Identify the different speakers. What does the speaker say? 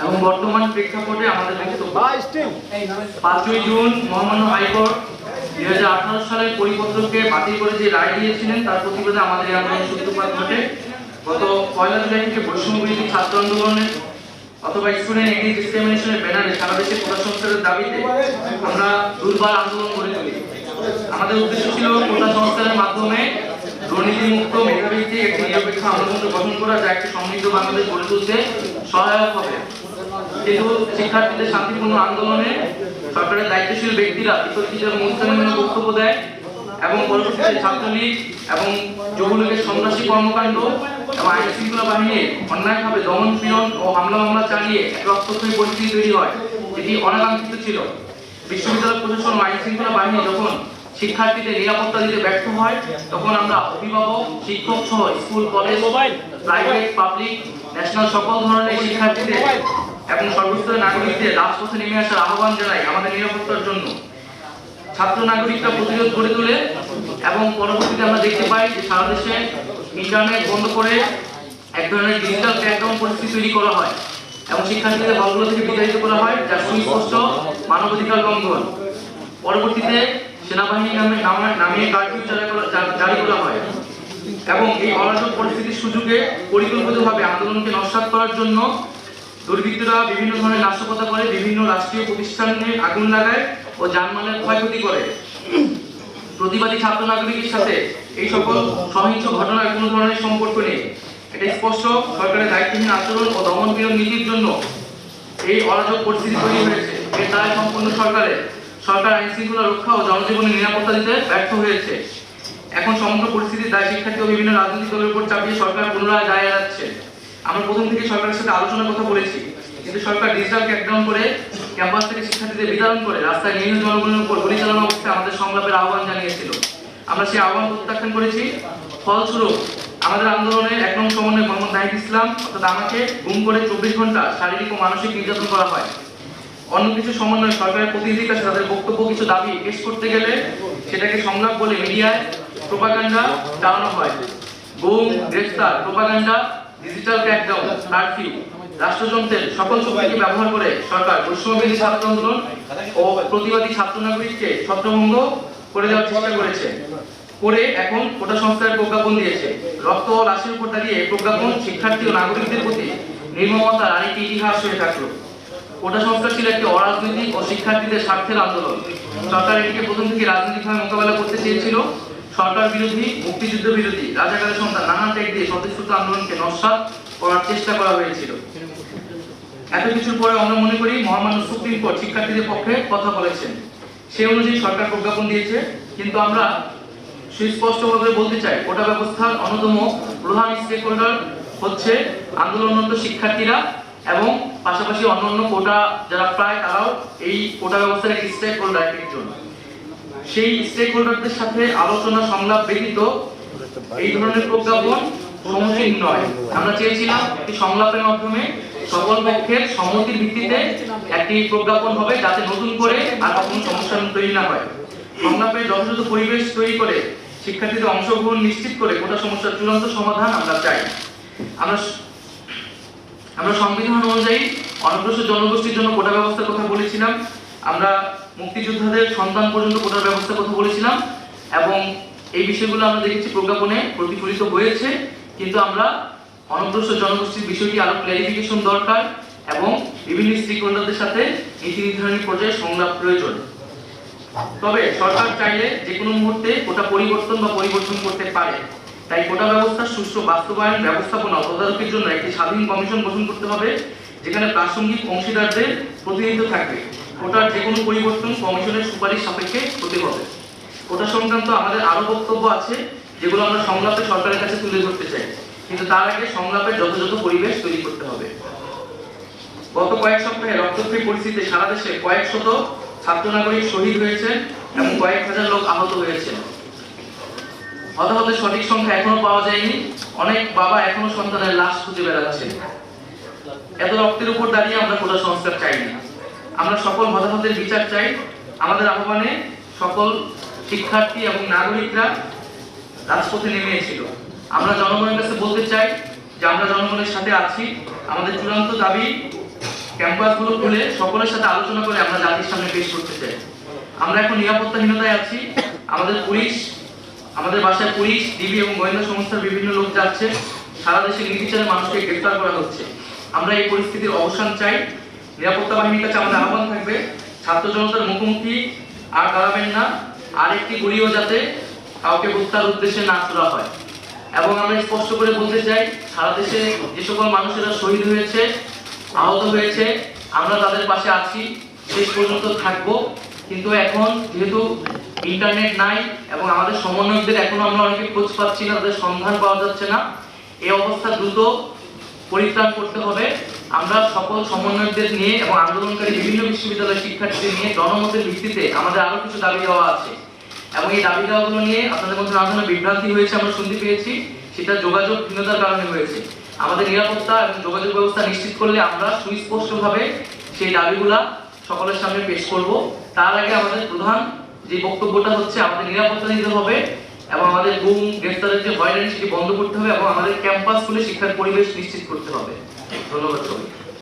Speaker 1: এবং বর্তমান প্রেক্ষাপটে আমাদের পাঁচই জুন মহামান্য হাইকোর্ট দুই হাজার আঠারো সালের পরিপত্রকে বাতিল করে যে রায় দিয়েছিলেন তার প্রতিবাদে আমাদের এই আন্দোলনের সূত্রপাত ঘটে। গত পয়লা জুলাই থেকে বৈষম্য ছাত্র আন্দোলনের অথবা স্টুডেন্ট এগ্রি ডিসক্রিমিনেশনের ব্যানারে সারা দেশে কোটা দাবিতে আমরা দুর্বার আন্দোলন করে তুলি। আমাদের উদ্দেশ্য ছিল কোটা সংস্কারের মাধ্যমে দুর্নীতিমুক্ত মেধাভিত্তিক একটি নিরপেক্ষ আন্দোলন গঠন করা যা একটি সমৃদ্ধ বাংলাদেশ গড়ে তুলতে সহায়ক হবে। কিন্তু শিক্ষার্থীদের শান্তিপূর্ণ আন্দোলনে সরকারের দায়িত্বশীল ব্যক্তিরা বিতর্কিত এবং বক্তব্য দেয় এবং পরবর্তীতে ছাত্রলীগ এবং যুবলীগের সন্ত্রাসী কর্মকাণ্ড এবং আইন শৃঙ্খলা বাহিনীর অন্যায়ভাবে দমন পীড়ন ও হামলা মামলা চালিয়ে এক রক্তক্ষয়ী পরিস্থিতি তৈরি হয় যেটি অনাকাঙ্ক্ষিত ছিল। বিশ্ববিদ্যালয় প্রশাসন ও আইন শৃঙ্খলা বাহিনী যখন শিক্ষার্থীদের নিরাপত্তা দিতে ব্যর্থ হয় তখন আমরা অভিভাবক শিক্ষক সহ school college private public national সকল ধরনের শিক্ষার্থীদের এবং সর্বস্তরের নাগরিকদের রাজপথে নেমে আসার আহ্বান জানাই আমাদের নিরাপত্তার জন্য। ছাত্র নাগরিকরা প্রতিরোধ গড়ে তোলে এবং পরবর্তীতে আমরা দেখতে পাই যে সারা দেশে ইন্টারনেট বন্ধ করে এক ধরনের ডিজিটাল ক্র্যাকডাউন পরিস্থিতি তৈরি করা হয় এবং শিক্ষার্থীদের হলগুলো থেকে বিতাড়িত করা হয় যা সুস্পষ্ট মানবাধিকার লঙ্ঘন। পরবর্তীতে সেনাবাহিনী নামে নামে- নামিয়ে কারফিউ জারি করা- হয় এবং এই অরাজক পরিস্থিতির সুযোগে পরিকল্পিতভাবে আন্দোলনকে নস্যাৎ করার জন্য দুর্বৃত্তরা বিভিন্ন ধরনের নাশকতা করে, বিভিন্ন রাষ্ট্রীয় প্রতিষ্ঠানে আগুন লাগায় ও যানমালের ক্ষয়ক্ষতি করে। প্রতিবাদী ছাত্র নাগরিকের সাথে এই সকল সহিংস ঘটনার কোনো ধরনের সম্পর্ক নেই। এটা স্পষ্ট, সরকারের দায়িত্বহীন আচরণ ও দমন পীড়ন নীতির জন্য এই অরাজক পরিস্থিতি তৈরি হয়েছে। এর দায় সম্পূর্ণ সরকারের, সরকার আইন শৃঙ্খলা রক্ষা ও জনজীবনের নিরাপত্তা দিতে ব্যর্থ হয়েছে। এখন সমগ্র পরিস্থিতির দায় শিক্ষার্থী ও বিভিন্ন রাজনৈতিক দলের উপর চাপিয়ে সরকার পুনরায় দায় এড়াচ্ছে। আমরা প্রথম থেকে সরকারের সাথে আলোচনার কথা বলেছি, কিন্তু সরকার ডিজিটাল ক্যাকডাউন করে ক্যাম্পাস থেকে শিক্ষার্থীদের বিতরণ করে রাস্তায় নিরীহ জনগণের উপর গুলি চালানো অবস্থায় আমাদের সংলাপের আহ্বান জানিয়েছিল। আমরা সেই আহ্বান প্রত্যাখ্যান করেছি। ফলস্বরূপ, আমাদের আন্দোলনের এক নং সমন্বয় মোহাম্মদ নাহিদ ইসলাম অর্থাৎ আমাকে গুম করে চব্বিশ ঘণ্টা শারীরিক ও মানসিক নির্যাতন করা হয়। অন্য কিছু সমন্বয় সরকারের প্রতিনিধির কাছে তাদের বক্তব্য, কিছু দাবি পেশ করতে গেলে সেটাকে সংলাপ বলে মিডিয়ায় প্রোপাগান্ডা চালানো হয়। গুম, গ্রেফতার, প্রোপাগান্ডা ডিজিটাল ক্র্যাকডাউন কারফিউ রাষ্ট্রযন্ত্রের সকল শক্তিকে ব্যবহার করে সরকার বৈষম্যবিরোধী ছাত্র আন্দোলন ও প্রতিবাদী ছাত্র নাগরিককে ছত্রভঙ্গ করে দেওয়ার চেষ্টা করেছে। করে এখন কোটা সংস্কারের প্রজ্ঞাপন দিয়েছে। রক্ত ও লাশের উপর দাঁড়িয়ে প্রজ্ঞাপন শিক্ষার্থী ও নাগরিকদের প্রতি নির্মমতার আরেকটি ইতিহাস হয়ে থাকল। কোটা সংস্কার ছিল একটি অরাজনৈতিক ও শিক্ষার্থীদের স্বার্থের আন্দোলন। সরকার এটিকে প্রথম থেকে রাজনৈতিকভাবে মোকাবেলা করতে চেয়েছিল। সরকার বিরোধী, মুক্তিযুদ্ধ বিরোধী, রাজাকারের সন্তান, নানান ত্যাগ দিয়ে স্বতঃস্ফূর্ত আন্দোলনকে নস্যাৎ করার চেষ্টা করা হয়েছিল। এত কিছুর পরে আমরা মনে করি মহামান্য সুপ্রিম কোর্ট শিক্ষার্থীদের পক্ষে কথা বলেছেন। সেই অনুযায়ী সরকার প্রজ্ঞাপন দিয়েছে, কিন্তু আমরা সুস্পষ্টভাবে বলতে চাই, কোটা ব্যবস্থার অন্যতম প্রধান স্টেক হোল্ডার হচ্ছে আন্দোলনরত শিক্ষার্থীরা এবং পাশাপাশি অন্যান্য কোটা যারা প্রায় তারাও এই কোটা ব্যবস্থার একটি স্টেক হোল্ডার একজন। সেই স্টেক হোল্ডারদের সাথে আলোচনা, সংলাপ ব্যতীত এই ধরনের প্রজ্ঞাপন সমীচীন নয়। আমরা চেয়েছিলাম একটি সংলাপের মাধ্যমে সকল পক্ষের সম্মতির ভিত্তিতে একটি প্রজ্ঞাপন হবে যাতে নতুন করে আর কখনো সমস্যা তৈরি না হয়। সংলাপের যথাযথ পরিবেশ তৈরি করে শিক্ষার্থীদের অংশগ্রহণ নিশ্চিত করে গোটা সমস্যার চূড়ান্ত সমাধান আমরা চাই। আমরা আমরা সংবিধান অনুযায়ী অনগ্রসর জনগোষ্ঠীর জন্য কোটা ব্যবস্থার কথা বলেছিলাম। আমরা মুক্তিযোদ্ধাদের সন্তান পর্যন্ত কোটার ব্যবস্থার কথা বলেছিলাম এবং এই বিষয়গুলো আমরা দেখেছি প্রজ্ঞাপনে প্রতিফলিত হয়েছে, কিন্তু আমরা অনগ্রসর জনগোষ্ঠীর বিষয়টি আরও ক্লারিফিকেশন দরকার এবং বিভিন্ন হোল্ডারদের সাথে নীতি নির্ধারণী পর্যায়ে সংলাপ প্রয়োজন। তবে সরকার চাইলে যে কোনো মুহূর্তে কোটা পরিবর্তন বা পরিবর্তন করতে পারে। তাই কোটা ব্যবস্থার সুষ্ঠু বাস্তবায়ন, ব্যবস্থাপনা তদারকির জন্য একটি স্বাধীন কমিশন গঠন করতে হবে, যেখানে প্রাসঙ্গিক অংশীদারদের প্রতিনিধিত্ব থাকবে। কোটার যে কোনো পরিবর্তন কমিশনের সুপারিশ সাপেক্ষে হতে হবে। কোটা সংক্রান্ত আমাদের আরও বক্তব্য আছে, যেগুলো আমরা সংলাপে সরকারের কাছে তুলে ধরতে চাই। কিন্তু তার আগে সংলাপের যথাযথ পরিবেশ তৈরি করতে হবে। গত কয়েক সপ্তাহে রক্তক্ষয়ী পরিস্থিতিতে সারা দেশে কয়েক শত ছাত্র নাগরিক শহীদ হয়েছে এবং কয়েক হাজার লোক আহত হয়েছে হতাহতের সঠিক সংখ্যা এখনও পাওয়া যায়নি। অনেক বাবা এখনও সন্তানের লাশ খুঁজে বেড়াচ্ছে এত রক্তের উপর দাঁড়িয়ে আমরা কোটা সংস্কার চাই না আমরা সকল হতাহতের বিচার চাই। আমাদের আহ্বানে সকল শিক্ষার্থী এবং নাগরিকরা রাজপথে নেমে এসেছিল। আমরা জনগণের কাছে বলতে চাই যে আমরা জনগণের সাথে আছি। আমাদের চূড়ান্ত দাবি ক্যাম্পাসগুলো খুলে সকলের সাথে আলোচনা করে আমরা জাতির সামনে পেশ করতে চাই। আমরা এখন নিরাপত্তাহীনতায় আছি। আমাদের পুলিশ, আমাদের বাসায় পুলিশ, ডিবি এবং গোয়েন্দা সংস্থার বিভিন্ন লোক যাচ্ছে। সারা দেশে নির্বিচারে মানুষকে গ্রেফতার করা হচ্ছে। আমরা এই পরিস্থিতির অবসান চাই। নিরাপত্তা বাহিনীর কাছে আমাদের আহ্বান থাকবে। ছাত্র জনতার মুখোমুখি আর দাঁড়াবেন না। আর একটি গুলিও যাতে কাউকে হত্যার উদ্দেশ্যে না তোলা হয়। এবং আমরা স্পষ্ট করে বলতে চাই, সারা দেশে যে সকল মানুষেরা শহীদ হয়েছে, আহত হয়েছে, আমরা তাদের পাশে আছি, শেষ পর্যন্ত থাকব। কিন্তু এখন যেহেতু ইন্টারনেট নাই এবং আমাদের সমন্বয়কদের এখনও আমরা অনেকে খোঁজ পাচ্ছি না, তাদের সন্ধান পাওয়া যাচ্ছে না, এই অবস্থা দ্রুত পরিত্রাণ করতে হবে। আমরা সকল সমন্বয়কদের নিয়ে এবং আন্দোলনকারী বিভিন্ন বিশ্ববিদ্যালয়ের শিক্ষার্থীদের নিয়ে জনমতের ভিত্তিতে আমাদের আরও কিছু দাবি দেওয়া আছে। এবং এই দাবি দেওয়াগুলো নিয়ে আপনাদের মধ্যে নানা ধরনের বিভ্রান্তি হয়েছে আমরা শুনতে পেয়েছি, সেটা যোগাযোগহীনতার কারণে হয়েছে। আমাদের নিরাপত্তা এবং যোগাযোগ ব্যবস্থা নিশ্চিত করলে আমরা সুস্পষ্টভাবে সেই দাবিগুলা সকলের সামনে পেশ করব। তার আগে আমাদের প্রধান যে বক্তব্যটা হচ্ছে, আমাদের নিরাপত্তা দিতে হবে এবং আমাদের গুম, গ্রেফতারের যে হয়রানি সেটি বন্ধ করতে হবে এবং আমাদের ক্যাম্পাস খুলে শিক্ষার পরিবেশ নিশ্চিত করতে হবে। 喝了么